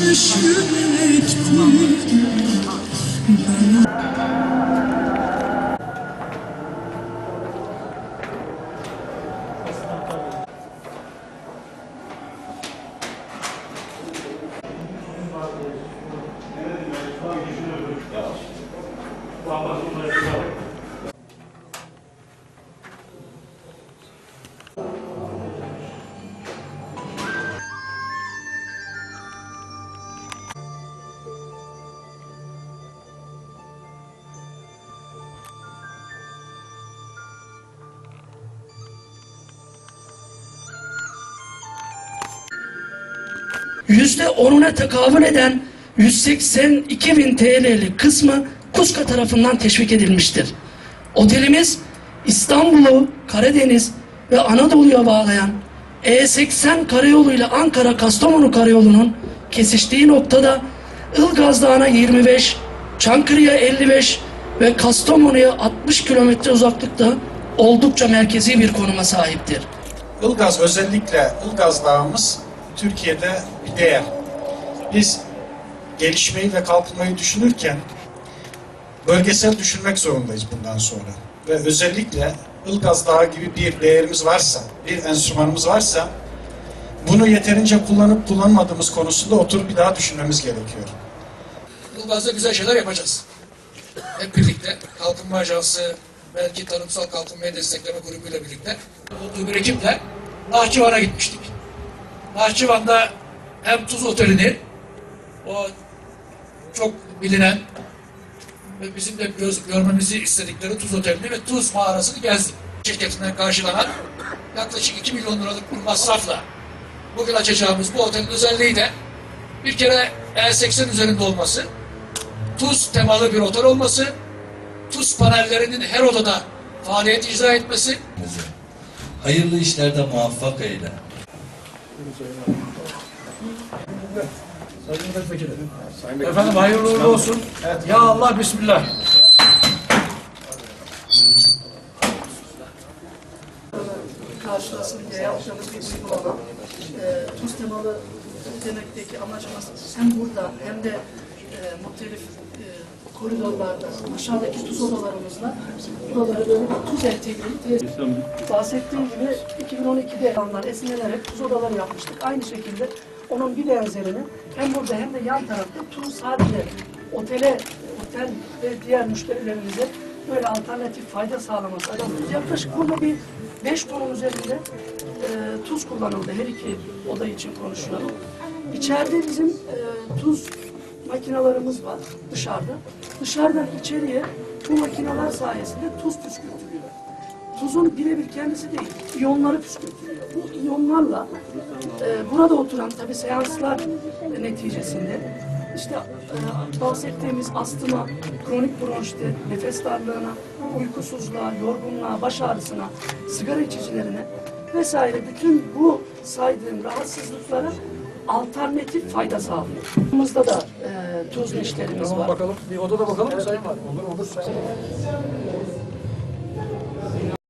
meşgul etti yüzde onuna tekabül eden 182 bin TL'lik kısmı KUSKA tarafından teşvik edilmiştir. Otelimiz İstanbul'u, Karadeniz ve Anadolu'ya bağlayan E80 karayolu ile Ankara Kastamonu karayolunun kesiştiği noktada Ilgaz Dağı'na 25, Çankırı'ya 55 ve Kastamonu'ya 60 kilometre uzaklıkta oldukça merkezi bir konuma sahiptir. Ilgaz özellikle Ilgaz Dağımız Türkiye'de bir değer. Biz gelişmeyi ve kalkınmayı düşünürken bölgesel düşünmek zorundayız bundan sonra. Ve özellikle Ilgaz Dağı gibi bir değerimiz varsa, bir enstrümanımız varsa bunu yeterince kullanıp kullanmadığımız konusunda oturup bir daha düşünmemiz gerekiyor. Ilgaz'da güzel şeyler yapacağız. Hep birlikte Kalkınma Ajansı, belki Tarımsal Kalkınmayı Destekleme Grubu ile birlikte bir ekiple Nahçıvan'a gitmiştik. Nahçıvan'da hem Tuz Oteli'ni o çok bilinen ve bizim de göz, görmemizi istedikleri Tuz Oteli'ni ve Tuz mağarasını gezdik. Şirketinden karşılanan yaklaşık 2 milyon liralık bir masrafla bugün açacağımız bu otelin özelliği de bir kere E80 üzerinde olması, tuz temalı bir otel olması, tuz panellerinin her odada faaliyet icra etmesi, Hayırlı işlerde muvaffak eyle. Efendim hayırlı uğurlu olsun. Ya Allah Bismillah. karşılasın diye yaptığımız bir uygulama. E, temalı demekteki amacımız hem burada hem de e, muhtelif e, koridorlarda aşağıdaki tuz odalarımızla buraları böyle tuz entegreli bahsettiğim gibi 2012'de alanlar esinlenerek tuz odaları yapmıştık. Aynı şekilde onun bir benzerini hem burada hem de yan tarafta tuz sadece otele, otel ve diğer müşterilerimize böyle alternatif fayda sağlaması adamımız. Yaklaşık burada bir 5 tonun üzerinde e, tuz kullanıldı. Her iki oda için konuşuyorum. İçeride bizim e, tuz makinalarımız var dışarıda. Dışarıdan içeriye bu makineler sayesinde tuz püskürtülüyor. Tuzun birebir kendisi değil, iyonları püskürtülüyor. Bu iyonlarla e, burada oturan tabi seanslar neticesinde işte e, bahsettiğimiz astıma, kronik bronşite, nefes darlığına, uykusuzluğa, yorgunluğa, baş ağrısına, sigara içicilerine vesaire bütün bu saydığım rahatsızlıklara alternatif fayda sağlıyor. Bunumuzda da e, tuz neşterimiz var. Bakalım bir odada bakalım mı Sayın Valim? Olur olur.